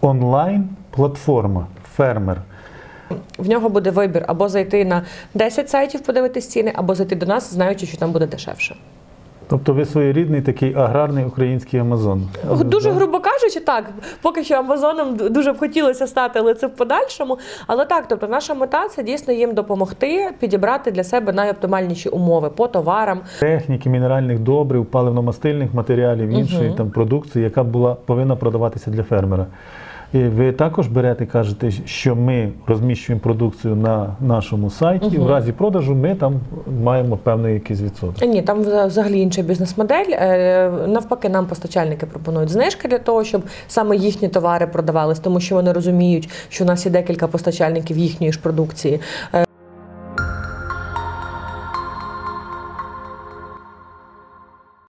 онлайн-платформа фермер. В нього буде вибір або зайти на 10 сайтів, подивитись ціни, або зайти до нас, знаючи, що там буде дешевше. Тобто ви своєрідний такий аграрний український Амазон. Дуже грубо кажучи, так поки що Амазоном дуже б хотілося стати, але це в подальшому. Але так, тобто наша мета це дійсно їм допомогти підібрати для себе найоптимальніші умови по товарам. Техніки, мінеральних добрив, паливно-мастильних матеріалів, іншої Мгм. там продукції, яка була повинна продаватися для фермера. І ви також берете, кажете, що ми розміщуємо продукцію на нашому сайті, Угу. в разі продажу ми там маємо певний якийсь відсоток. Ні, там вза- взагалі інша бізнес-модель. Е, Навпаки, нам постачальники пропонують знижки для того, щоб саме їхні товари продавались, тому що вони розуміють, що у нас є декілька постачальників їхньої ж продукції. Е,